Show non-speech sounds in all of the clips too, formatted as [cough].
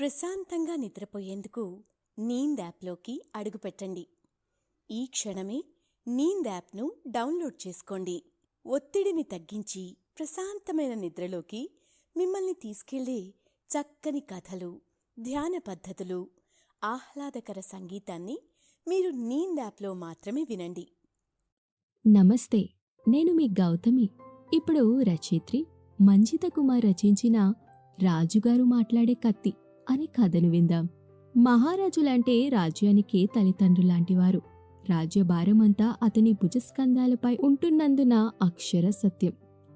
ప్రశాంతంగా నిద్రపోయేందుకు నీంద్ యాప్లోకి అడుగుపెట్టండి. ఈ క్షణమే నీంద్ యాప్ను డౌన్లోడ్ చేసుకోండి. ఒత్తిడిని తగ్గించి ప్రశాంతమైన నిద్రలోకి మిమ్మల్ని తీసుకెళ్ళే చక్కని కథలు ధ్యాన పద్ధతులు ఆహ్లాదకర సంగీతాన్ని మీరు నీంద్ యాప్లో మాత్రమే వినండి. నమస్తే నేను మీ గౌతమి. ఇప్పుడు రచయిత్రి మంజిత కుమార్ రచించిన రాజుగారు మాట్లాడే కత్తి. అనే కథను విందాం. మహారాజులంటే రాజ్యానికి తల్లిదండ్రులాంటివారు. రాజ్యభారమంతా అతని భుజస్కంధాలపై ఉంటున్నందున అక్షర సత్యం.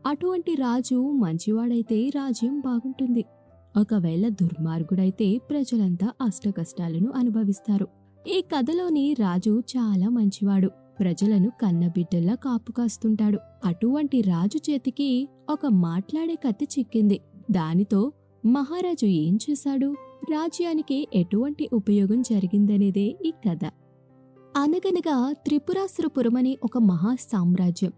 అటువంటి రాజు మంచివాడైతే రాజ్యం బాగుంటుంది. ఒకవేళ దుర్మార్గుడైతే ప్రజలంతా అష్టకష్టాలను అనుభవిస్తారు. ఈ కథలోని రాజు చాలా మంచివాడు. ప్రజలను కన్నబిడ్డల్లా కాపు కాస్తుంటాడు అటువంటి రాజు చేతికి ఒక మాట్లాడే కత్తి చిక్కింది. దానితో మహారాజు ఏం చేశాడు? రాజ్యానికి ఎటువంటి ఉపయోగం జరిగిందనేదే ఈ కథ. అనగనగా త్రిపురాసురపురమని ఒక మహా సామ్రాజ్యం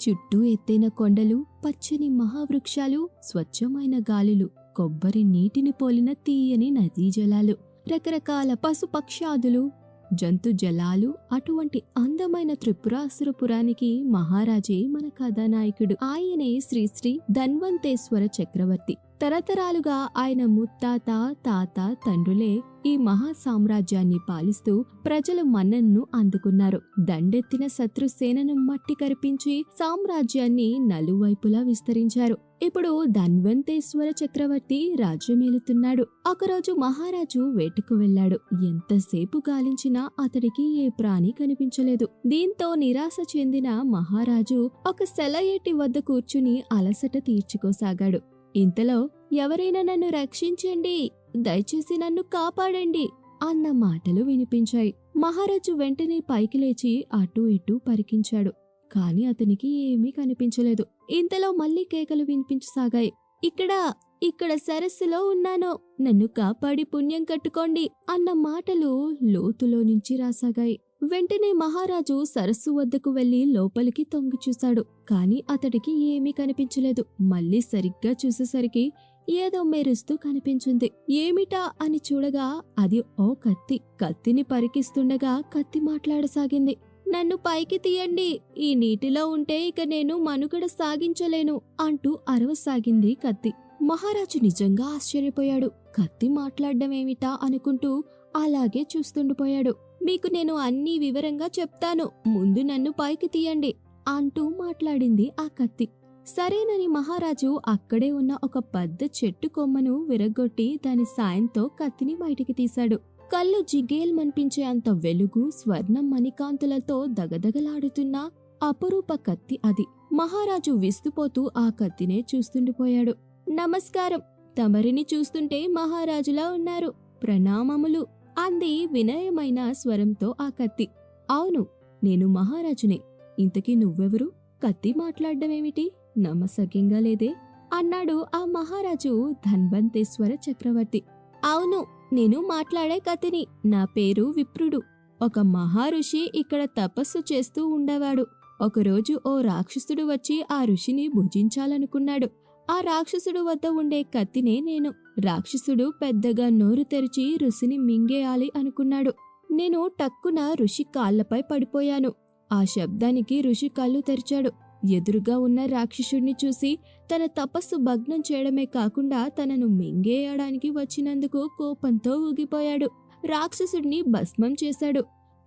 చుట్టూ ఎత్తైన కొండలు పచ్చని మహావృక్షాలు స్వచ్ఛమైన గాలులు కొబ్బరి నీటిని పోలిన తీయని నదీ జలాలు రకరకాల పశుపక్షాదులు జంతు జలాలు అటువంటి అందమైన త్రిపురాసురపురానికి మహారాజే మన కథానాయకుడు. ఆయనే శ్రీశ్రీ ధన్వంతేశ్వర చక్రవర్తి. తరతరాలుగా ఆయన ముత్తాత తాత తండ్రులే ఈ మహా సామ్రాజ్యాన్ని పాలిస్తూ ప్రజల మన్నన్ను అందుకున్నారు. దండెత్తిన శత్రుసేనను మట్టి కరిపించి సామ్రాజ్యాన్ని నలువైపులా విస్తరించారు. ఇప్పుడు ధన్వంతేశ్వర చక్రవర్తి రాజ్యమేలుతున్నాడు. ఒకరోజు మహారాజు వేటకు వెళ్ళాడు ఎంతసేపు గాలించినా అతడికి ఏ ప్రాణి కనిపించలేదు. దీంతో నిరాశ చెందిన మహారాజు ఒక సెలయేటి వద్ద కూర్చుని అలసట తీర్చుకోసాగాడు. ఇంతలో ఎవరైనా నన్ను రక్షించండి దయచేసి నన్ను కాపాడండి అన్న మాటలు వినిపించాయి. మహారాజు వెంటనే పైకి లేచి అటూ ఇటూ పరికించాడు. కాని అతనికి ఏమీ కనిపించలేదు. ఇంతలో మళ్ళీ కేకలు వినిపించసాగాయి. ఇక్కడ ఇక్కడ సరస్సులో ఉన్నాను. నన్ను కాపాడి పుణ్యం కట్టుకోండి అన్న మాటలు లోతులో నుంచి రాసాగాయి. వెంటనే మహారాజు సరస్సు వద్దకు వెళ్ళి లోపలికి తొంగి చూశాడు. కాని అతడికి ఏమీ కనిపించలేదు. మళ్ళీ సరిగ్గా చూసేసరికి ఏదో మెరుస్తూ కనిపించింది. ఏమిటా అని చూడగా అది ఓ కత్తి. కత్తిని పరికిస్తుండగా కత్తి మాట్లాడసాగింది. నన్ను పైకి తీయండి. ఈ నీటిలో ఉంటే ఇక నేను మనుగడ సాగించలేను అంటూ అరవసాగింది కత్తి. మహారాజు నిజంగా ఆశ్చర్యపోయాడు. కత్తి మాట్లాడడమేమిటా అనుకుంటూ అలాగే చూస్తుండిపోయాడు. మీకు నేను అన్నీ వివరంగా చెప్తాను. ముందు నన్ను పైకి తీయండి అంటూ మాట్లాడింది ఆ కత్తి. సరేనని మహారాజు అక్కడే ఉన్న ఒక పెద్ద చెట్టు కొమ్మను విరగొట్టి దాని సాయంతో కత్తిని బయటికి తీశాడు. కళ్ళు జిగేల్మనిపించే అంత వెలుగు స్వర్ణం మణికాంతులతో దగదగలాడుతున్న అపరూప కత్తి అది. మహారాజు విస్తుపోతూ ఆ కత్తినే చూస్తుండిపోయాడు నమస్కారం. తమరిని చూస్తుంటే మహారాజులా ఉన్నారు. ప్రణామములు. అంది వినయమైన స్వరంతో ఆ కత్తి. అవును నేను మహారాజునే. ఇంతకీ నువ్వెవరు? కత్తి మాట్లాడడమేమిటి? నమ్మసగ్యంగా లేదే? అన్నాడు ఆ మహారాజు ధన్వంతేశ్వర చక్రవర్తి. అవును నేను మాట్లాడే కత్తిని. నా పేరు విప్రుడు. ఒక మహారుషి ఇక్కడ తపస్సు చేస్తూ ఉండేవాడు. ఒకరోజు ఓ రాక్షసుడు వచ్చి ఆ ఋషిని భుజించాలనుకున్నాడు. ఆ రాక్షసుడు వద్ద ఉండే కత్తినే నేను. రాక్షసుడు పెద్దగా నోరు తెరిచి ఋషిని మింగేయాలి అనుకున్నాడు. నేను టక్కున ఋషి కాళ్ళపై పడిపోయాను. ఆ శబ్దానికి ఋషి కళ్ళు తెరిచాడు. ఎదురుగా ఉన్న రాక్షసుడిని చూసి తన తపస్సు భగ్నం చేయడమే కాకుండా తనను మింగేయడానికి వచ్చినందుకు కోపంతో ఊగిపోయాడు. రాక్షసుడిని భస్మం చేశాడు.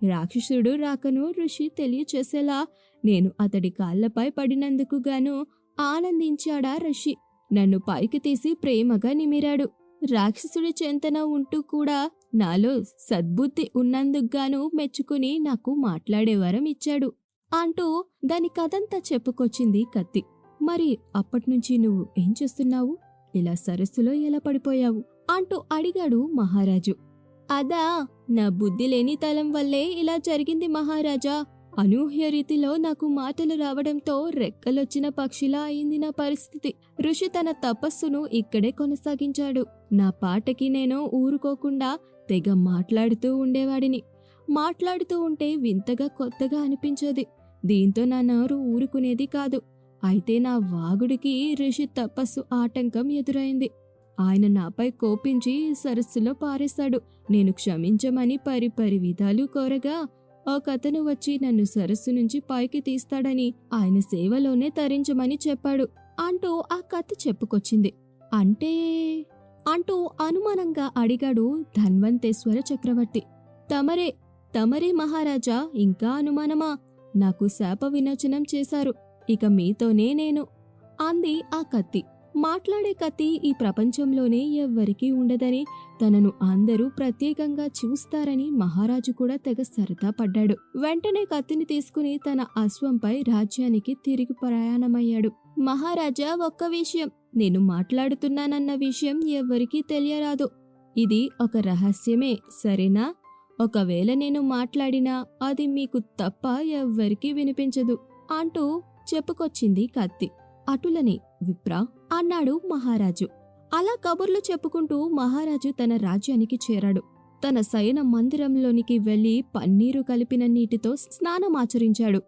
రాక్షసుడు రాకను ఋషి తెలియచేసేలా నేను అతడి కాళ్ళపై పడినందుకు గాను ఆనందించాడా ఋషి? నన్ను పైకి తీసి ప్రేమగా నిమిరాడు. రాక్షసుడి చెంతన ఉంటూ కూడా నాలో సద్బుద్ధి ఉన్నందుకుగాను మెచ్చుకుని నాకు మాట్లాడే వరం ఇచ్చాడు. అంటూ దాని కథంతా చెప్పుకొచ్చింది కత్తి. మరి అప్పట్నుంచి నువ్వు ఏం చేస్తున్నావు? ఇలా సరస్సులో ఎలా పడిపోయావు? అంటూ అడిగాడు మహారాజు. అదా నా బుద్ధి లేని తలం వల్లే ఇలా జరిగింది మహారాజా. అనూహ్య రీతిలో నాకు మాటలు రావడంతో రెక్కలొచ్చిన పక్షిలా అయింది నా పరిస్థితి. ఋషి తన తపస్సును ఇక్కడే కొనసాగించాడు. నా పాటకి నేను ఊరుకోకుండా తెగ మాట్లాడుతూ ఉండేవాడిని. మాట్లాడుతూ ఉంటే వింతగా కొత్తగా అనిపించేది. దీంతో నా నోరు ఊరుకునేది కాదు. అయితే నా వాగుడికి ఋషి తపస్సు ఆటంకం ఎదురైంది. ఆయన నాపై కోపించి సరస్సులో పారేశాడు. నేను క్షమించమని పరి పరి విధాలు కోరగా ఒకతను వచ్చి నన్ను సరస్సు నుంచి పైకి తీస్తాడని ఆయన సేవలోనే తరించమని చెప్పాడు అంటూ ఆ కథ చెప్పుకొచ్చింది. అంటే అంటూ అనుమానంగా అడిగాడు ధన్వంతేశ్వర చక్రవర్తి. తమరే తమరే మహారాజా ఇంకా అనుమానమా? నాకు శాప విమోచనం చేశారు ఇక మీతోనే నేను అంది ఆ కత్తి. మాట్లాడే కత్తి ఈ ప్రపంచంలోనే ఎవ్వరికీ ఉండదని తనను అందరూ ప్రత్యేకంగా చూస్తారని మహారాజు కూడా తెగ సరదా పడ్డాడు. వెంటనే కత్తిని తీసుకుని తన అశ్వంపై రాజ్యానికి తిరిగి ప్రయాణమయ్యాడు. మహారాజా ఒక్క విషయం నేను మాట్లాడుతున్నానన్న విషయం ఎవ్వరికీ తెలియరాదు. ఇది ఒక రహస్యమే సరేనా? ఒకవేళ నేను మాట్లాడినా అది మీకు తప్ప ఎవ్వరికీ వినిపించదు అంటూ చెప్పుకొచ్చింది కత్తి. అటులనే విప్రా అన్నాడు మహారాజు. అలా కబుర్లు చెప్పుకుంటూ మహారాజు తన రాజ్యానికి చేరాడు. తన శయన మందిరంలోనికి వెళ్ళి పన్నీరు కలిపిన నీటితో స్నానమాచరించాడు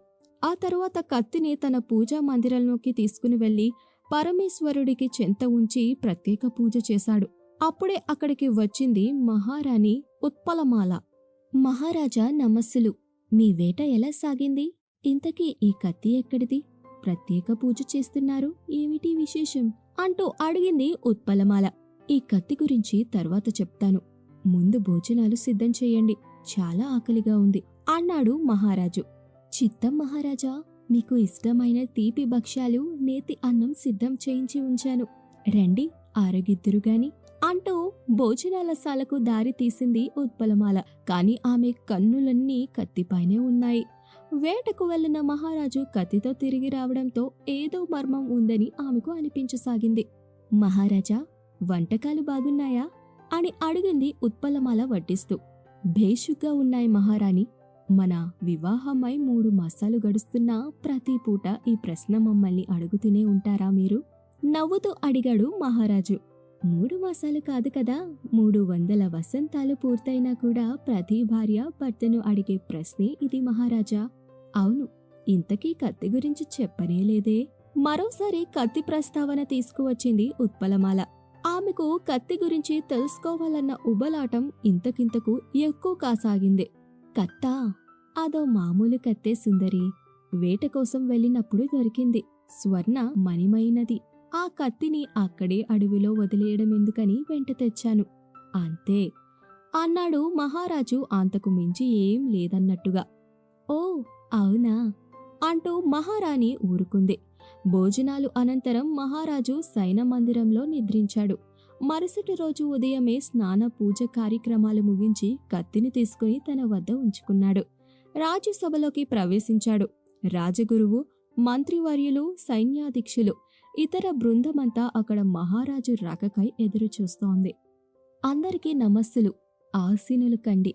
ఆ తరువాత కత్తిని తన పూజా మందిరంలోకి తీసుకుని వెళ్ళి పరమేశ్వరుడికి చెంత ఉంచి ప్రత్యేక పూజ చేశాడు. అప్పుడే అక్కడికి వచ్చింది మహారాణి ఉత్పలమాల. మహారాజా నమస్సులు. మీ వేట ఎలా సాగింది? ఇంతకీ ఈ కత్తి ఎక్కడిది? ప్రత్యేక పూజ చేస్తున్నారు? ఏమిటి విశేషం? అంటూ అడిగింది ఉత్పలమాల. ఈ కత్తి గురించి తర్వాత చెప్తాను. ముందు భోజనాలు సిద్ధం చేయండి. చాలా ఆకలిగా ఉంది అన్నాడు మహారాజు. చిత్తం మహారాజా మీకు ఇష్టమైన తీపి భక్ష్యాలు నేతి అన్నం సిద్ధం చేయించి ఉంచాను. రండి ఆరగిద్దురు గాని అంటూ భోజనాల సాలకు దారి తీసింది ఉత్పలమాల. కాని ఆమె కన్నులన్నీ కత్తిపైనే ఉన్నాయి. వేటకు వెళ్ళిన మహారాజు కత్తితో తిరిగి రావడంతో ఏదో మర్మం ఉందని ఆమెకు అనిపించసాగింది. మహారాజా వంటకాలు బాగున్నాయా? అని అడిగింది ఉత్పలమాల వడ్డిస్తూ. భేషుగ్గా ఉన్నాయి మహారాణి. మన వివాహమై మూడు మాసాలు గడుస్తున్నా ప్రతి పూట ఈ ప్రశ్న మమ్మల్ని అడుగుతూనే ఉంటారా మీరు? నవ్వుతూ అడిగాడు మహారాజు. మూడు మాసాలు కాదు కదా మూడు వందల వసంతాలు పూర్తయినా కూడా ప్రతి భార్య భర్తను అడిగే ప్రశ్నే ఇది మహారాజా. అవును ఇంతకీ కత్తి గురించి చెప్పనే లేదే. మరోసారి కత్తి ప్రస్తావన తీసుకువచ్చింది ఉత్పలమాల. ఆమెకు కత్తి గురించి తెలుసుకోవాలన్న ఉబలాటం ఇంతకింతకు ఎక్కువ కాసాగింది. కత్తా అదో మామూలు కత్తే సుందరి. వేట కోసం వెళ్ళినప్పుడు దొరికింది. స్వర్ణ మణిమైనది. ఆ కత్తిని అక్కడే అడవిలో వదిలేయడం ఎందుకని వెంట తెచ్చాను. అంతే. అన్నాడు మహారాజు అంతకు మించి ఏం లేదన్నట్టుగా. ఓ అవునా? అంటూ మహారాణి ఊరుకుంది. భోజనాలు అనంతరం మహారాజు సైన మందిరంలో నిద్రించాడు. మరుసటి రోజు ఉదయమే స్నాన పూజ కార్యక్రమాలు ముగించి కత్తిని తీసుకుని తన వద్ద ఉంచుకున్నాడు. రాజ్యసభలోకి ప్రవేశించాడు. రాజగురువు మంత్రివర్యులు సైన్యాధీక్షులు ఇతర బృందమంతా అక్కడ మహారాజు రాకకై ఎదురుచూస్తోంది. అందరికీ నమస్సులు. ఆసీనులు కండి.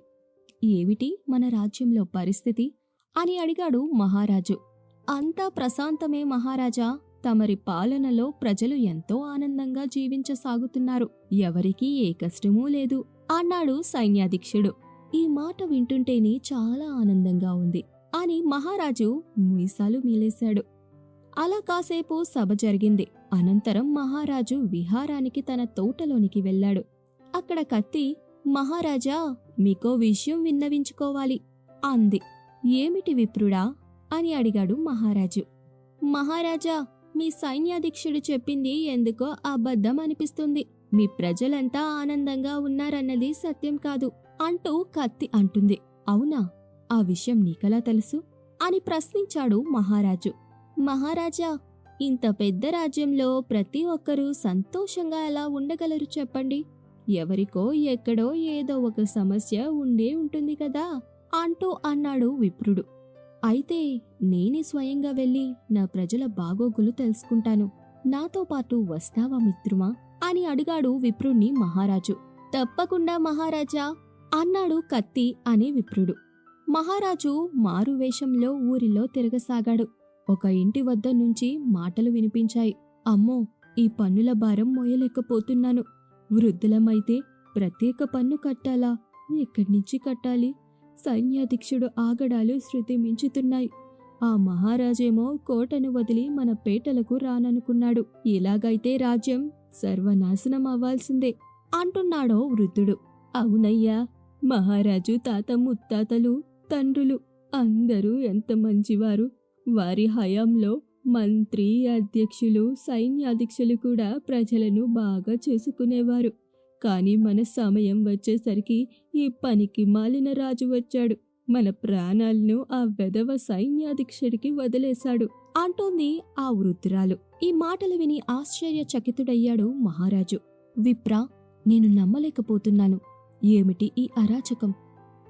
ఏమిటి మన రాజ్యంలో పరిస్థితి? అని అడిగాడు మహారాజు. అంతా ప్రశాంతమే మహారాజా. తమరి పాలనలో ప్రజలు ఎంతో ఆనందంగా జీవించసాగుతున్నారు. ఎవరికీ ఏ కష్టమూ లేదు. అన్నాడు సైన్యాధీక్షుడు. ఈ మాట వింటుంటేనే చాలా ఆనందంగా ఉంది. అని మహారాజు మీసాలు మీలేశాడు. అలా కాసేపు సభ జరిగింది. అనంతరం మహారాజు విహారానికి తన తోటలోనికి వెళ్ళాడు. అక్కడ కత్తి మహారాజా మీకో విషయం విన్నవించుకోవాలి అంది. ఏమిటి విప్రుడా? అని అడిగాడు మహారాజు. మహారాజా మీ సైన్యాధీక్షుడు చెప్పింది ఎందుకో అబద్ధం అనిపిస్తుంది. మీ ప్రజలంతా ఆనందంగా ఉన్నారన్నది సత్యం కాదు అంటూ కత్తి అంటుంది. అవునా? ఆ విషయం నీకలా తెలుసు? అని ప్రశ్నించాడు మహారాజు. మహారాజా ఇంత పెద్ద రాజ్యంలో ప్రతి ఒక్కరూ సంతోషంగా ఎలా ఉండగలరు చెప్పండి? ఎవరికో ఎక్కడో ఏదో ఒక సమస్య ఉండే ఉంటుంది కదా? అంటూ అన్నాడు విప్రుడు. అయితే నేనే స్వయంగా వెళ్ళి నా ప్రజల బాగోగులు తెలుసుకుంటాను. నాతో పాటు వస్తావా మిత్రుమా? అని అడిగాడు విప్రుణ్ణి మహారాజు. తప్పకుండా మహారాజా అన్నాడు కత్తి అనే విప్రుడు. మహారాజు మారువేషంలో ఊరిలో తిరగసాగాడు. ఒక ఇంటి వద్ద నుంచి మాటలు వినిపించాయి. అమ్మో ఈ పన్నుల భారం మోయలేకపోతున్నాను. వృద్ధులమైతే ప్రత్యేక పన్ను కట్టాలా? ఎక్కడి నుంచి కట్టాలి? సైన్యాధ్యక్షుడు ఆగడాలు శృతి మించుతున్నాయి ఆ మహారాజేమో కోటను వదిలి మన పేటలకు రాననుకున్నాడు. ఇలాగైతే రాజ్యం సర్వనాశనం అవ్వాల్సిందే అంటున్నాడో వృద్ధుడు. అవునయ్యా మహారాజు తాత ముత్తాతలు తండ్రులు అందరూ ఎంత మంచివారు. వారి హయాంలో మంత్రి అధ్యక్షులు సైన్యాధ్యక్షులు కూడా ప్రజలను బాగా చూసుకునేవారు. కానీ మన సమయం వచ్చేసరికి ఈ పనికి మాలిన రాజు వచ్చాడు. మన ప్రాణాలను ఆ వెధవ సైన్యాధ్యక్షుడికి వదిలేశాడు. అంటోంది ఆ వృద్ధురాలు. ఈ మాటలు విని ఆశ్చర్యచకితుడయ్యాడు మహారాజు. విప్రా నేను నమ్మలేకపోతున్నాను. ఏమిటి ఈ అరాచకం?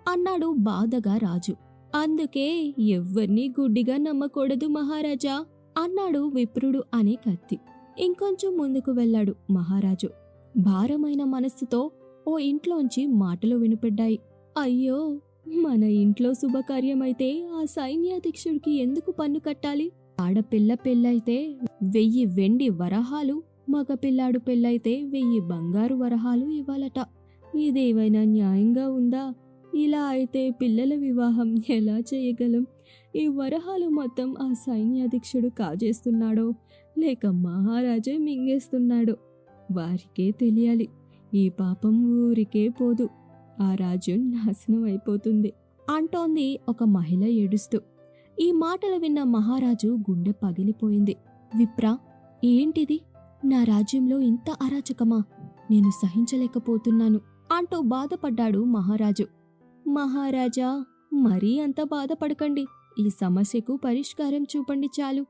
అన్నాడు బాధగా రాజు. అందుకే ఎవ్వర్నీ గుడ్డిగా నమ్మకూడదు మహారాజా అన్నాడు విప్రుడు అనే కత్తి. ఇంకొంచెం ముందుకు వెళ్ళాడు మహారాజు. భారమైన మనస్సుతో ఓ ఇంట్లోంచి మాటలు వినిపడ్డాయి. అయ్యో మన ఇంట్లో శుభకార్యమైతే ఆ సైన్యాధ్యక్షుడికి ఎందుకు పన్ను కట్టాలి? ఆడపిల్ల పెళ్ళైతే వెయ్యి వెండి వరహాలు మగపిల్లాడు పెళ్ళైతే వెయ్యి బంగారు వరహాలు ఇవ్వాలట. ఇదేవైనా న్యాయంగా ఉందా? ఇలా అయితే పిల్లల వివాహం ఎలా చేయగలం? ఈ వరహాలు మొత్తం ఆ సైన్యాధ్యక్షుడు కాజేస్తున్నాడో లేక మహారాజే మింగేస్తున్నాడో వారికే తెలియాలి. ఈ పాపం ఊరికే పోదు. ఆ రాజు నాశనం అయిపోతుంది అంటోంది ఒక మహిళ ఏడుస్తూ. ఈ మాటలు విన్న మహారాజు గుండె పగిలిపోయింది. విప్రా ఏంటిది? నా రాజ్యంలో ఇంత అరాచకమా? నేను సహించలేకపోతున్నాను అంటూ బాధపడ్డాడు మహారాజు. మహారాజా మరీ అంత బాధపడకండి. ఈ సమస్యకు పరిష్కారం చూపండి చాలు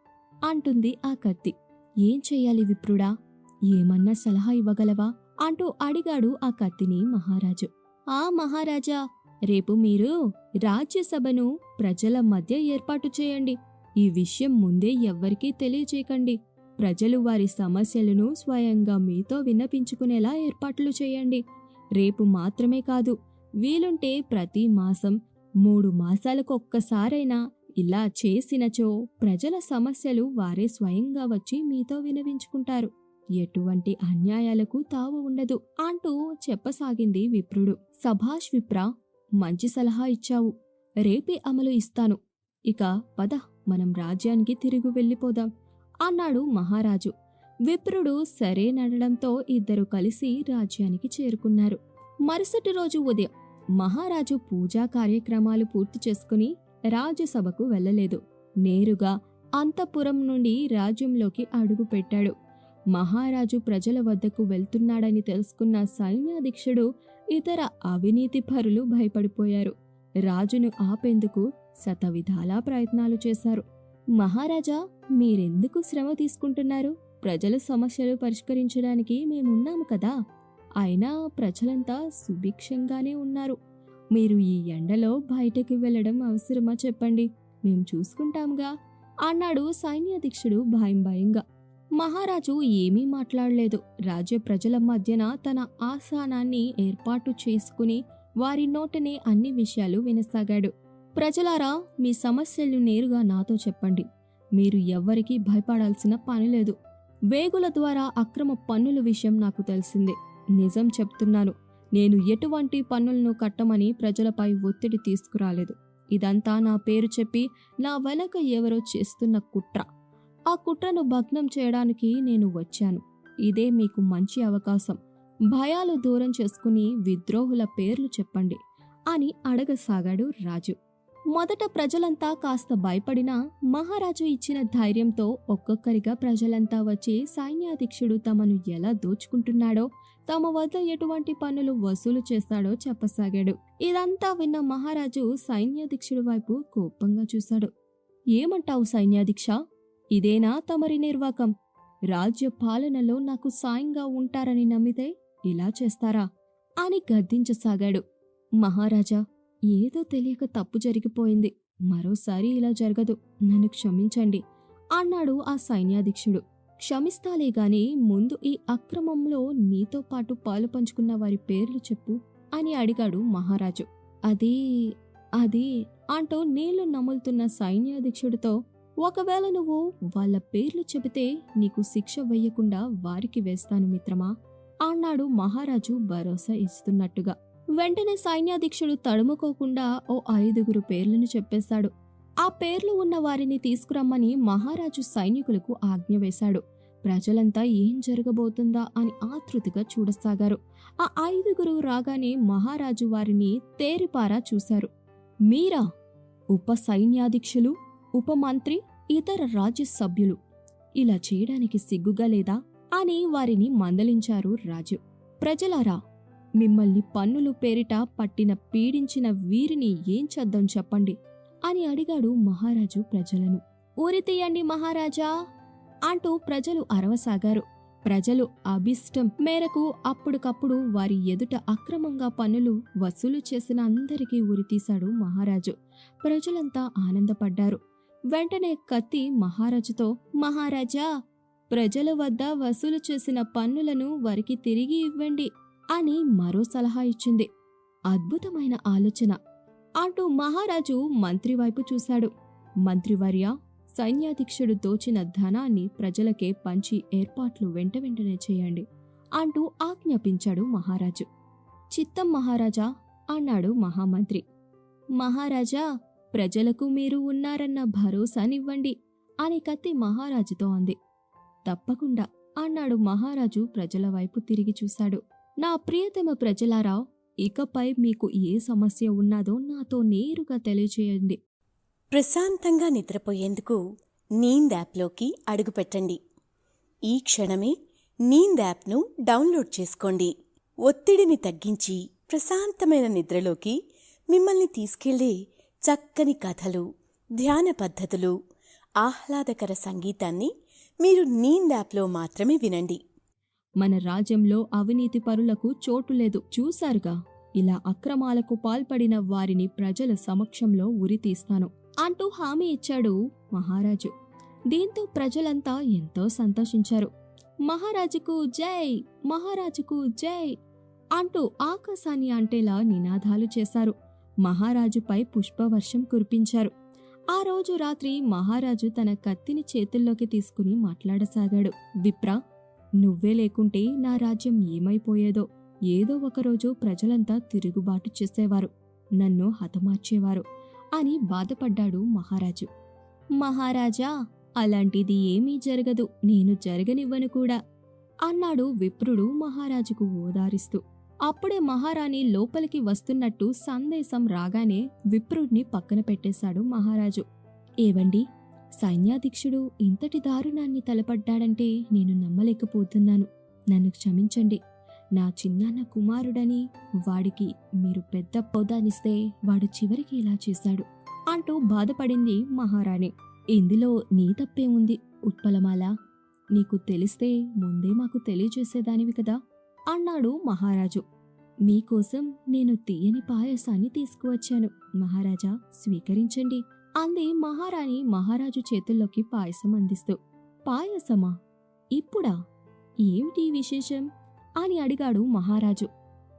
అంటుంది ఆ కత్తి. ఏం చెయ్యాలి విప్రుడా? ఏమన్నా సలహా ఇవ్వగలవా? అంటూ అడిగాడు ఆ కత్తిని మహారాజు. ఆ మహారాజా రేపు మీరు రాజ్యసభను ప్రజల మధ్య ఏర్పాటు చేయండి. ఈ విషయం ముందే ఎవ్వరికీ తెలియచేయకండి. ప్రజలు వారి సమస్యలను స్వయంగా మీతో విన్నపించుకునేలా ఏర్పాట్లు చేయండి. రేపు మాత్రమే కాదు వీలుంటే ప్రతి మాసం మూడు మాసాలకు ఒక్కసారైనా ఇలా చేసినచో ప్రజల సమస్యలు వారే స్వయంగా వచ్చి మీతో వినవించుకుంటారు. ఎటువంటి అన్యాయాలకు తావు ఉండదు అంటూ చెప్పసాగింది విప్రుడు. సభాష్ విప్రా మంచి సలహా ఇచ్చావు. రేపే అమలు ఇస్తాను. ఇక పద మనం రాజ్యానికి తిరిగి వెళ్ళిపోదాం అన్నాడు మహారాజు. విప్రుడు సరేననడంతో ఇద్దరు కలిసి రాజ్యానికి చేరుకున్నారు. మరుసటి రోజు ఉదయం మహారాజు పూజా కార్యక్రమాలు పూర్తి చేసుకుని రాజసభకు వెళ్ళలేదు. నేరుగా అంతఃపురం నుండి రాజ్యంలోకి అడుగుపెట్టాడు మహారాజు ప్రజల వద్దకు వెళ్తున్నాడని తెలుసుకున్న సైన్యాధీక్షుడు ఇతర అవినీతి పరులు భయపడిపోయారు. రాజును ఆపేందుకు శతవిధాలా ప్రయత్నాలు చేశారు. మహారాజా మీరెందుకు శ్రమ తీసుకుంటున్నారు? ప్రజల సమస్యలు పరిష్కరించడానికి మేమున్నాము కదా. అయినా ప్రజలంతా సుభిక్షంగానే ఉన్నారు. మీరు ఈ ఎండలో బయటకు వెళ్ళడం అవసరమా చెప్పండి. మేం చూసుకుంటాంగా అన్నాడు సైన్యాధ్యక్షుడు భయం భయంగా. మహారాజు ఏమీ మాట్లాడలేదు. రాజ్య ప్రజల మధ్యన తన ఆస్థానాన్ని ఏర్పాటు చేసుకుని వారి నోటనే అన్ని విషయాలు వినసాగాడు. ప్రజలారా మీ సమస్యలు నేరుగా నాతో చెప్పండి. మీరు ఎవ్వరికీ భయపడాల్సిన పని లేదు. వేగుల ద్వారా అక్రమ పన్నుల విషయం నాకు తెలిసిందే. నిజం చెప్తున్నాను. నేను ఎటువంటి పన్నులను కట్టమని ప్రజలపై ఒత్తిడి తీసుకురాలేదు. ఇదంతా నా పేరు చెప్పి నా వెనక ఎవరో చేస్తున్న కుట్ర. ఆ కుట్రను భగ్నం చేయడానికి నేను వచ్చాను. ఇదే మీకు మంచి అవకాశం. భయాలు దూరం చేసుకుని విద్రోహుల పేర్లు చెప్పండి అని అడగసాగాడు రాజు. మొదట ప్రజలంతా కాస్త భయపడినా మహారాజు ఇచ్చిన ధైర్యంతో ఒక్కొక్కరిగా ప్రజలంతా వచ్చి సైన్యాధ్యక్షుడు తమను ఎలా దోచుకుంటున్నాడో తమ వద్ద ఎటువంటి పన్నులు వసూలు చేస్తాడో చెప్పసాగాడు. ఇదంతా విన్న మహారాజు సైన్యాధీక్షుడి వైపు కోపంగా చూశాడు. ఏమంటావు సైన్యాధీక్ష ఇదేనా తమరి నిర్వాకం? రాజ్య పాలనలో నాకు సాయంగా ఉంటారని నమ్మితే ఇలా చేస్తారా? అని గద్దించసాగాడు. మహారాజా ఏదో తెలియక తప్పు జరిగిపోయింది. మరోసారి ఇలా జరగదు. నన్ను క్షమించండి అన్నాడు ఆ సైన్యాధీక్షుడు క్షమిస్తాలే గాని ముందు ఈ అక్రమంలో నీతో పాటు పాలు పంచుకున్న వారి పేర్లు చెప్పు అని అడిగాడు మహారాజు. అది అది అంటూ నీళ్ళు నములుతున్న సైన్యాధీక్షుడితో ఒకవేళ నువ్వు వాళ్ళ పేర్లు చెబితే నీకు శిక్ష వెయ్యకుండా వారికి వేస్తాను మిత్రమా? అన్నాడు మహారాజు భరోసా ఇస్తున్నట్టుగా. వెంటనే సైన్యాధ్యక్షుడు తడుముకోకుండా ఓ ఐదుగురు పేర్లను చెప్పేశాడు. ఆ పేర్లు ఉన్న వారిని తీసుకురమ్మని మహారాజు సైనికులకు ఆజ్ఞ వేశాడు. ప్రజలంతా ఏం జరగబోతుందా అని ఆతృతిగా చూడసాగారు. ఆ ఐదుగురు రాగానే మహారాజు వారిని తేరిపారా చూశారు. మీరా? ఉప సైన్యాధీక్షులు ఉపమంత్రి ఇతర రాజ్యసభ్యులు ఇలా చేయడానికి సిగ్గుగా లేదా? అని వారిని మందలించారు రాజు. ప్రజలారా మిమ్మల్ని పన్నులు పేరిట పట్టిన పీడించిన వీరిని ఏం చేద్దాం చెప్పండి. అని అడిగాడు మహారాజు ప్రజలను. ఊరి తీయండి మహారాజా అంటూ ప్రజలు అరవసాగారు. ప్రజలు అభిష్టం మేరకు అప్పటికప్పుడు వారి ఎదుట అక్రమంగా పన్నులు వసూలు చేసిన అందరికీ ఉరితీశాడు మహారాజు. ప్రజలంతా ఆనందపడ్డారు. వెంటనే కత్తి మహారాజుతో మహారాజా ప్రజల వద్ద వసూలు చేసిన పన్నులను వారికి తిరిగి ఇవ్వండి అని మరో సలహా ఇచ్చింది. అద్భుతమైన ఆలోచన. అంటూ మహారాజు మంత్రి వైపు చూశాడు. మంత్రివర్య సైన్యాధీక్షుడు దోచిన ధనాన్ని ప్రజలకే పంచి ఏర్పాట్లు వెంట వెంటనే చేయండి అంటూ ఆజ్ఞాపించాడు మహారాజు. చిత్తం మహారాజా అన్నాడు మహామంత్రి. మహారాజా ప్రజలకు మీరు ఉన్నారన్న భరోసానివ్వండి అని కత్తి మహారాజుతో అంది. తప్పకుండా అన్నాడు మహారాజు ప్రజల వైపు తిరిగి చూశాడు. నా ప్రియతమ ప్రజలారా ఇకపై మీకు ఏ సమస్య ఉన్నాదో నాతో నేరుగా తెలియచేయండి. ప్రశాంతంగా నిద్రపోయేందుకు నీంద్ యాప్లోకి అడుగుపెట్టండి ఈ క్షణమే నీంద్ యాప్ను డౌన్లోడ్ చేసుకోండి. ఒత్తిడిని తగ్గించి ప్రశాంతమైన నిద్రలోకి మిమ్మల్ని తీసుకెళ్ళే చక్కని కథలు ధ్యాన పద్ధతులు ఆహ్లాదకర సంగీతాన్ని మీరు నీంద్ యాప్లో మాత్రమే వినండి. మన రాజ్యంలో అవినీతి పరులకు చోటు లేదు. చూశారుగా? ఇలా అక్రమాలకు పాల్పడిన వారిని ప్రజల సమక్షంలో ఉరితీస్తాను అంటూ హామీ ఇచ్చాడు మహారాజు. దీంతో ప్రజలంతా ఎంతో సంతోషించారు. మహారాజుకు జై మహారాజుకు జై అంటూ ఆకాశాన్ని అంటేలా నినాదాలు చేశారు. మహారాజుపై పుష్పవర్షం కురిపించారు. ఆ రోజు రాత్రి మహారాజు తన కత్తిని చేతుల్లోకి తీసుకుని మాట్లాడసాగాడు. విప్రా నువ్వే లేకుంటే నా రాజ్యం ఏమైపోయేదో? ఏదో ఒకరోజు ప్రజలంతా తిరుగుబాటు చేసేవారు. నన్ను హతమార్చేవారు అని బాధపడ్డాడు మహారాజు. మహారాజా అలాంటిది ఏమీ జరగదు. నేను జరగనివ్వను కూడా అన్నాడు విప్రుడు మహారాజుకు ఓదారిస్తూ. అప్పుడే మహారాణి లోపలికి వస్తున్నట్టు సందేశం రాగానే విప్రుడిని పక్కన పెట్టేశాడు మహారాజు. ఏవండి సైన్యాధీక్షుడు ఇంతటి దారుణాన్ని తలపడ్డాడంటే నేను నమ్మలేకపోతున్నాను. నన్ను క్షమించండి. నా చిన్నాన్న కుమారుడని వాడికి మీరు పెద్ద పొదానిస్తే వాడు చివరికి ఇలా చేశాడు అంటూ బాధపడింది మహారాణి. ఇందులో నీ తప్పే ఉంది ఉత్పలమాల. నీకు తెలిస్తే ముందే మాకు తెలియజేసేదానివి కదా అన్నాడు మహారాజు. మీకోసం నేను తీయని పాయసాన్ని తీసుకువచ్చాను. మహారాజా స్వీకరించండి అంది మహారాణి మహారాజు చేతుల్లోకి పాయసం అందిస్తూ. పాయసమా? ఇప్పుడా? ఏమిటి విశేషం? అని అడిగాడు మహారాజు.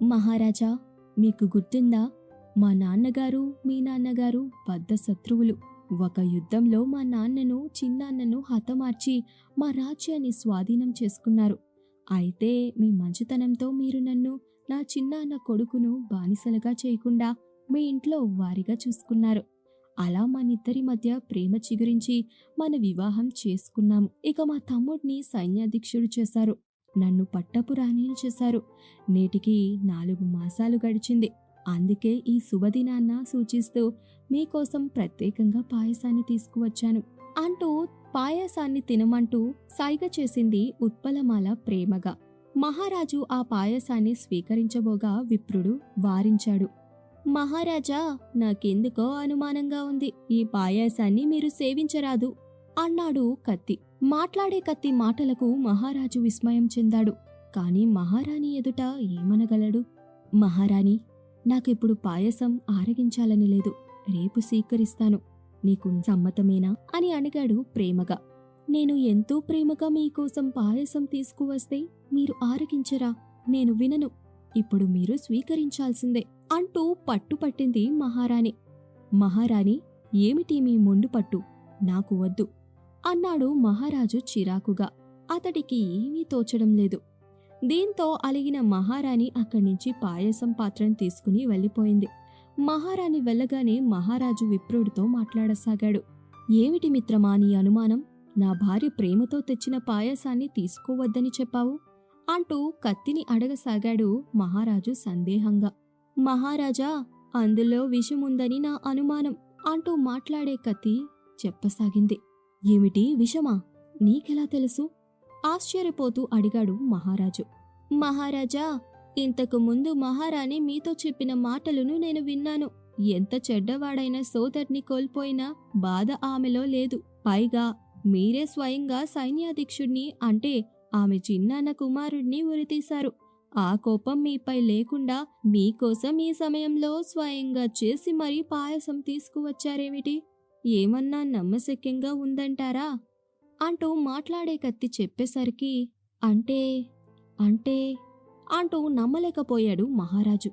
మహారాజా మీకు గుర్తుందా? మా నాన్నగారు మీ నాన్నగారు బద్ద శత్రువులు. ఒక యుద్ధంలో మా నాన్నను చిన్నాన్నను హతమార్చి మా రాజ్యాన్ని స్వాధీనం చేసుకున్నారు. అయితే మీ మంచితనంతో మీరు నన్ను నా చిన్నాన్న కొడుకును బానిసలుగా చేయకుండా మీ ఇంట్లో వారిగా చూసుకున్నారు. అలా మనిద్దరి మధ్య ప్రేమ చిగురించి మన వివాహం చేసుకున్నాము. ఇక మా తమ్ముడిని సైన్యాధ్యక్షుడు చేశారు. నన్ను పట్టపు రాణిని చేశారు. నేటికి నాలుగు మాసాలు గడిచింది. అందుకే ఈ శుభదినాన్న సూచిస్తూ మీకోసం ప్రత్యేకంగా పాయసాన్ని తీసుకువచ్చాను. అంటూ పాయసాన్ని తినమంటూ సైగ చేసింది ఉత్పలమాల ప్రేమగా. మహారాజు ఆ పాయసాన్ని స్వీకరించబోగా విప్రుడు వారించాడు. మహారాజా నాకెందుకో అనుమానంగా ఉంది. ఈ పాయాసాన్ని మీరు సేవించరాదు అన్నాడు కత్తి. మాట్లాడే కత్తి మాటలకు మహారాజు విస్మయం చెందాడు. కాని మహారాణి ఎదుట ఏమనగలడు? మహారాణి నాకిప్పుడు పాయసం ఆరగించాలని లేదు. రేపు స్వీకరిస్తాను. నీకు సమ్మతమేనా? అని అడిగాడు ప్రేమగా. నేను ఎంతో ప్రేమగా మీకోసం పాయసం తీసుకువస్తే మీరు ఆరగించరా? నేను వినను. ఇప్పుడు మీరు స్వీకరించాల్సిందే అంటూ పట్టుపట్టింది మహారాణి. మహారాణి ఏమిటి మీ మొండు పట్టు? నాకు వద్దు. అన్నాడు మహారాజు చిరాకుగా. అతడికి ఏమీ తోచడం లేదు. దీంతో అలిగిన మహారాణి అక్కడి నుంచి పాయసం పాత్రను తీసుకుని వెళ్ళిపోయింది. మహారాణి వెళ్ళగానే మహారాజు విప్రుడితో మాట్లాడసాగాడు. ఏమిటి మిత్రమా నీ అనుమానం? నా భార్య ప్రేమతో తెచ్చిన పాయసాన్ని తీసుకోవద్దని చెప్పావు? అంటూ కత్తిని అడగసాగాడు మహారాజు సందేహంగా. మహారాజా అందులో విషముందని నా అనుమానం అంటూ మాట్లాడే కత్తి చెప్పసాగింది. ఏమిటి విషమా? నీకెలా తెలుసు? ఆశ్చర్యపోతూ అడిగాడు మహారాజు. మహారాజా ఇంతకు ముందు మహారాణి మీతో చెప్పిన మాటలను నేను విన్నాను. ఎంత చెడ్డవాడైన సోదర్ని కోల్పోయినా బాధ ఆమెలో లేదు. పైగా మీరే స్వయంగా సైన్యాధీక్షుణ్ణి అంటే ఆమె చిన్నాన్న కుమారుణ్ణి ఉరితీశారు. ఆ కోపం మీపై లేకుండా మీకోసం ఈ సమయంలో స్వయంగా చేసి మరీ పాయసం తీసుకువచ్చారేమిటి? ఏమన్నా నమ్మశక్యంగా ఉందంటారా? అంటూ మాట్లాడే కత్తి చెప్పేసరికి అంటే అంటే అంటూ నమ్మలేకపోయాడు మహారాజు.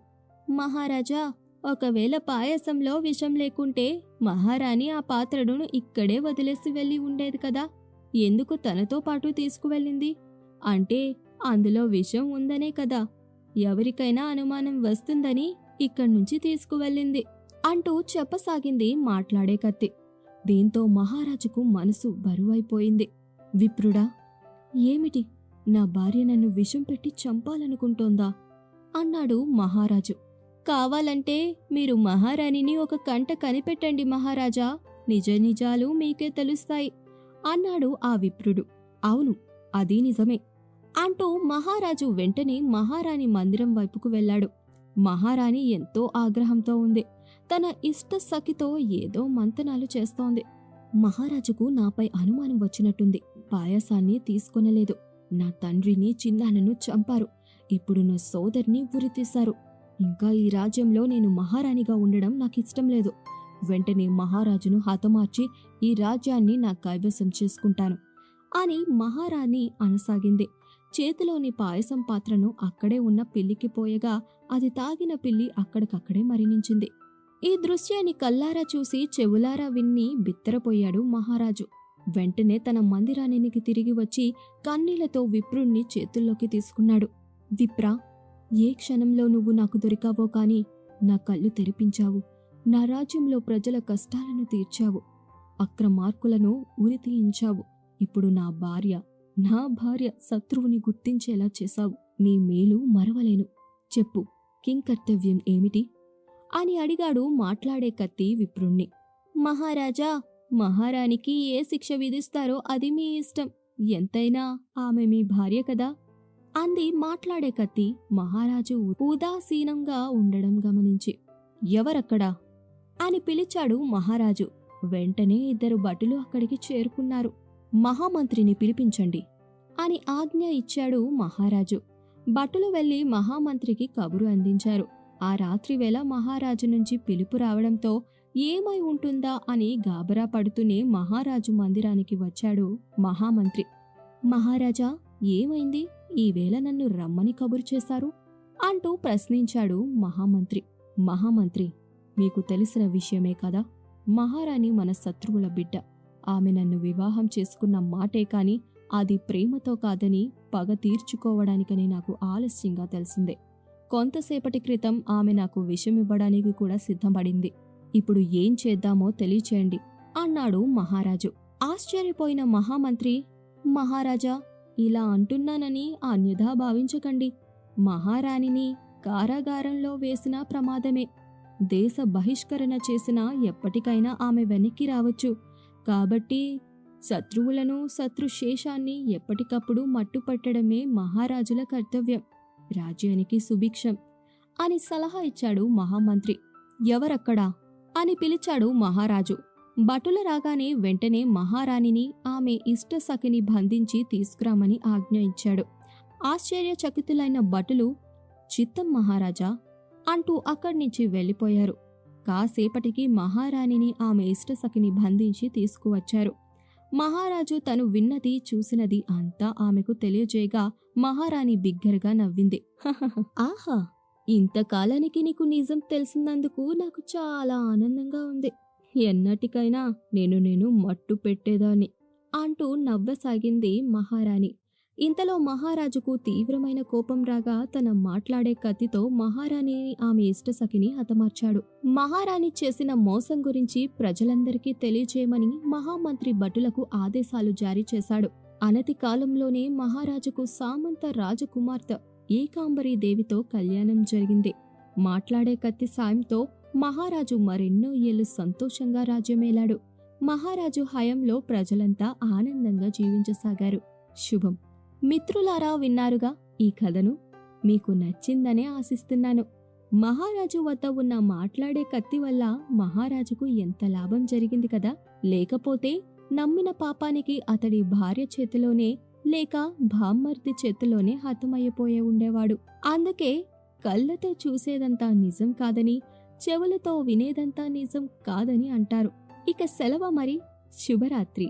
మహారాజా ఒకవేళ పాయసంలో విషం లేకుంటే మహారాణి ఆ పాత్రను ఇక్కడే వదిలేసి వెళ్ళి ఉండేది కదా. ఎందుకు తనతో పాటు తీసుకువెళ్ళింది? అంటే అందులో విషం ఉందనే కదా. ఎవరికైనా అనుమానం వస్తుందని ఇక్కడి నుంచి తీసుకువెళ్ళింది. అంటూ చెప్పసాగింది మాట్లాడే కత్తి. దీంతో మహారాజుకు మనసు బరువైపోయింది. విప్రుడా ఏమిటి? నా భార్య నన్ను విషం పెట్టి చంపాలనుకుంటోందా? అన్నాడు మహారాజు. కావాలంటే మీరు మహారాణిని ఒక కంట కనిపెట్టండి మహారాజా. నిజ నిజాలు మీకే తెలుస్తాయి అన్నాడు ఆ విప్రుడు. అవును అది నిజమే అంటూ మహారాజు వెంటనే మహారాణి మందిరం వైపుకు వెళ్ళాడు. మహారాణి ఎంతో ఆగ్రహంతో ఉంది. తన ఇష్ట సఖితో ఏదో మంతనాలు చేస్తోంది. మహారాజుకు నాపై అనుమానం వచ్చినట్టుంది. పాయసాన్ని తీసుకొనలేదు. నా తండ్రిని చిన్నాన్నను చంపారు. ఇప్పుడు నా సోదరిని ఉరితీశారు. ఇంకా ఈ రాజ్యంలో నేను మహారాణిగా ఉండడం నాకు ఇష్టం లేదు. వెంటనే మహారాజును హతమార్చి ఈ రాజ్యాన్ని నా కైవసం చేసుకుంటాను అని మహారాణి అనసాగింది. చేతిలోని పాయసం పాత్రను అక్కడే ఉన్న పిల్లికి పోయగా అది తాగిన పిల్లి అక్కడికక్కడే మరణించింది. ఈ దృశ్యాన్ని కల్లారా చూసి చెవులారా విన్ని బిత్తరపోయాడు మహారాజు. వెంటనే తన మందిరానికి తిరిగి వచ్చి కన్నీళ్ళతో విప్రుణ్ణి చేతుల్లోకి తీసుకున్నాడు. విప్రా ఏ క్షణంలో నువ్వు నాకు దొరికావో కాని నా కళ్ళు తెరిపించావు. నా రాజ్యంలో ప్రజల కష్టాలను తీర్చావు. అక్రమార్కులను ఉరి తీయించావు ఇప్పుడు నా భార్య నా భార్య శత్రువుని గుర్తించేలా చేశావు. నీ మేలు మరవలేను. చెప్పు కింకర్తవ్యం ఏమిటి? అని అడిగాడు మాట్లాడే కత్తి విప్రుణ్ణి. మహారాజా మహారాణికి ఏ శిక్ష విధిస్తారో అది మీ ఇష్టం. ఎంతైనా ఆమె మీ భార్య కదా? అంది మాట్లాడే కత్తి మహారాజు ఉదాసీనంగా ఉండడం గమనించి. ఎవరక్కడా? అని పిలిచాడు మహారాజు. వెంటనే ఇద్దరు భటులు అక్కడికి చేరుకున్నారు. మహామంత్రిని పిలిపించండి అని ఆజ్ఞ ఇచ్చాడు మహారాజు. భటులు వెళ్ళి మహామంత్రికి కబురు అందించారు. ఆ రాత్రివేళ మహారాజు నుంచి పిలుపు రావడంతో ఏమై ఉంటుందా అని గాబరా పడుతూనే మహారాజు మందిరానికి వచ్చాడు మహామంత్రి. మహారాజా ఏమైంది? ఈవేళ నన్ను రమ్మని కబురు చేశారు? అంటూ ప్రశ్నించాడు మహామంత్రి. మహామంత్రి మీకు తెలిసిన విషయమే కదా? మహారాణి మన శత్రువుల బిడ్డ. ఆమె నన్ను వివాహం చేసుకున్న మాటే కాని అది ప్రేమతో కాదని పగ తీర్చుకోవడానికని నాకు ఆలస్యంగా తెలిసిందే. కొంతసేపటి క్రితం ఆమె నాకు విషం ఇవ్వడానికి కూడా సిద్ధపడింది. ఇప్పుడు ఏం చేద్దామో తెలియచేయండి అన్నాడు మహారాజు. ఆశ్చర్యపోయిన మహామంత్రి మహారాజా ఇలా అంటున్నానని అన్యథా భావించకండి. మహారాణిని కారాగారంలో వేసిన ప్రమాదమే. దేశ బహిష్కరణ చేసినా ఎప్పటికైనా ఆమె వెనక్కి రావచ్చు. కాబట్టి శత్రువులను శత్రుశేషాన్ని ఎప్పటికప్పుడు మట్టుపట్టడమే మహారాజుల కర్తవ్యం. రాజ్యానికి సుభిక్షం అని సలహా ఇచ్చాడు మహామంత్రి. ఎవరక్కడా? అని పిలిచాడు మహారాజు. భటుల రాగానే వెంటనే మహారాణిని ఆమె ఇష్టసఖిని బంధించి తీసుకురామని ఆజ్ఞ ఇచ్చాడు. ఆశ్చర్యచకితులైన భటులు చిత్తం మహారాజా అంటూ అక్కడి నుంచి వెళ్ళిపోయారు. కాసేపటికి మహారాణిని ఆమె ఇష్టసఖిని బంధించి తీసుకువచ్చారు. మహారాజు తను విన్నది చూసినది అంతా ఆమెకు తెలియజేయగా మహారాణి బిగ్గరగా నవ్వింది. [laughs] ఆహా! ఇంతకాలానికి నీకు నిజం తెలిసినందుకు నాకు చాలా ఆనందంగా ఉంది. ఎన్నటికైనా నేను నేను మట్టు పెట్టేదాన్ని అంటూ నవ్వసాగింది మహారాణి. ఇంతలో మహారాజుకు తీవ్రమైన కోపం రాగా తన మాట్లాడే కత్తితో మహారాణిని ఆమె ఇష్టసఖిని హతమార్చాడు. మహారాణి చేసిన మోసం గురించి ప్రజలందరికీ తెలియచేయమని మహామంత్రి భటులకు ఆదేశాలు జారీ చేశాడు. అనతి కాలంలోనే మహారాజుకు సామంత రాజకుమార్తె ఏకాంబరీ దేవితో కళ్యాణం జరిగింది. మాట్లాడే కత్తి సాయంతో మహారాజు మరెన్నో ఏళ్ళు సంతోషంగా రాజ్యమేలాడు. మహారాజు హయంలో ప్రజలంతా ఆనందంగా జీవించసాగారు. శుభం. మిత్రులారా విన్నారుగా? ఈ కథను మీకు నచ్చిందనే ఆశిస్తున్నాను. మహారాజు వద్ద ఉన్న మాట్లాడే కత్తి వల్ల మహారాజుకు ఎంత లాభం జరిగింది కదా? లేకపోతే నమ్మిన పాపానికి అతడి భార్య చేతిలోనే లేక భామ్మర్ది చేతిలోనే హతమయ్యపోయే ఉండేవాడు. అందుకే కళ్ళతో చూసేదంతా నిజం కాదని చెవులతో వినేదంతా నిజం కాదని అంటారు. ఇక సెలవ మరి. శుభరాత్రి.